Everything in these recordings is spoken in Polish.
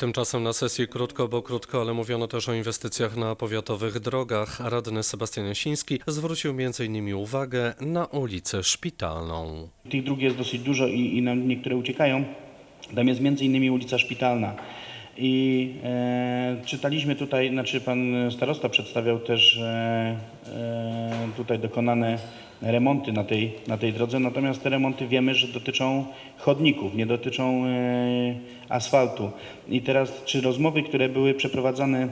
Tymczasem na sesji krótko, bo krótko, ale mówiono też o inwestycjach na powiatowych drogach. Radny Sebastian Jasiński zwrócił m.in. uwagę na ulicę Szpitalną. Tych dróg jest dosyć dużo i, i nam niektóre uciekają. Tam jest innymi ulica Szpitalna. I e, czytaliśmy tutaj, znaczy pan starosta przedstawiał też e, e, tutaj dokonane remonty na tej, na tej drodze, natomiast te remonty wiemy, że dotyczą chodników, nie dotyczą e, asfaltu. I teraz czy rozmowy, które były przeprowadzane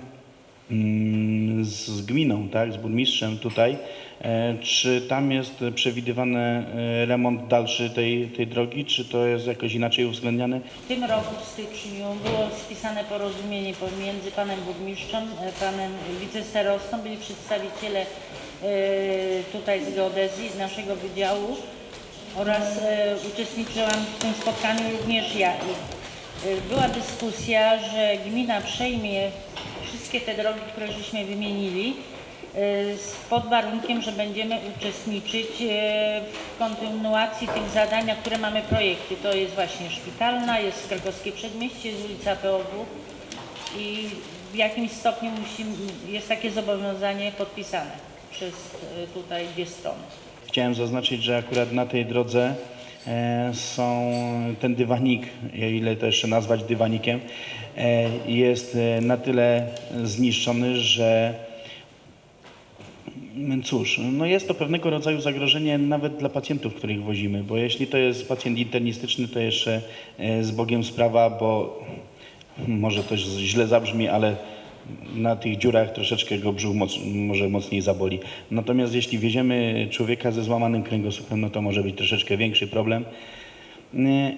z gminą, tak, z burmistrzem tutaj, e, czy tam jest przewidywany e, remont dalszy tej, tej drogi, czy to jest jakoś inaczej uwzględniane? W tym roku w styczniu było spisane porozumienie pomiędzy panem burmistrzem, e, panem wicestarostą, byli przedstawiciele tutaj z geodezji, z naszego wydziału oraz uczestniczyłam w tym spotkaniu również ja. Była dyskusja, że gmina przejmie wszystkie te drogi, które żeśmy wymienili, z- pod warunkiem, że będziemy uczestniczyć e, w kontynuacji tych zadań, na które mamy projekty. To jest właśnie szpitalna, jest krakowskie przedmieście, jest ulica POW i w jakimś stopniu musimy, jest takie zobowiązanie podpisane przez e, tutaj dwie strony. Chciałem zaznaczyć, że akurat na tej drodze są ten dywanik, ile to jeszcze nazwać dywanikiem, e, jest e, na tyle zniszczony, że Mm, Cóż, no jest to pewnego rodzaju zagrożenie nawet dla pacjentów, których wozimy, bo jeśli to jest pacjent internistyczny, to jeszcze e, z Bogiem sprawa, bo może to źle zabrzmi, ale na tych dziurach troszeczkę go brzuch moc, może mocniej zaboli. Natomiast jeśli wieziemy człowieka ze złamanym kręgosłupem, no to może być troszeczkę większy problem.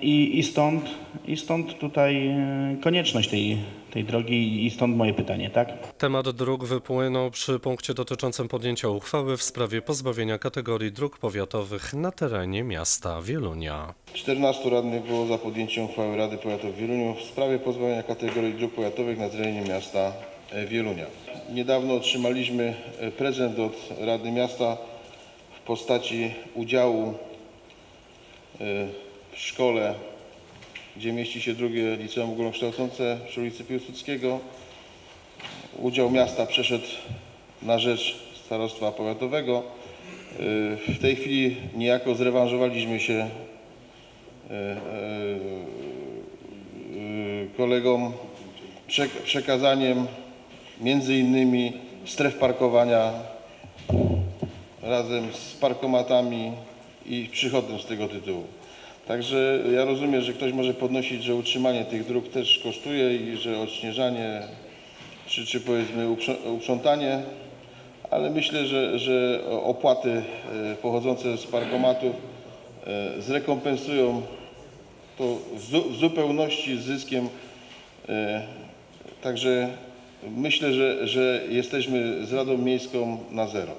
I, i, stąd, I stąd tutaj e, konieczność tej, tej drogi i stąd moje pytanie, tak? Temat dróg wypłynął przy punkcie dotyczącym podjęcia uchwały w sprawie pozbawienia kategorii dróg powiatowych na terenie miasta Wielunia. 14 radnych było za podjęciem uchwały Rady Powiatu w Wieluniu w sprawie pozbawienia kategorii dróg powiatowych na terenie miasta Wielunia. Niedawno otrzymaliśmy e, prezent od Rady Miasta w postaci udziału e, w szkole, gdzie mieści się drugie liceum ogólnokształcące przy ulicy Piłsudskiego. Udział miasta przeszedł na rzecz starostwa powiatowego. E, W tej chwili niejako zrewanżowaliśmy się e, e, kolegom przek- przekazaniem między innymi stref parkowania razem z parkomatami i przychodem z tego tytułu. Także ja rozumiem, że ktoś może podnosić, że utrzymanie tych dróg też kosztuje i że odśnieżanie czy, czy powiedzmy uprzą- uprzątanie, ale myślę, że, że opłaty e, pochodzące z parkomatów e, zrekompensują to w zupełności z zyskiem. E, Także myślę, że, że jesteśmy z Radą Miejską na zero.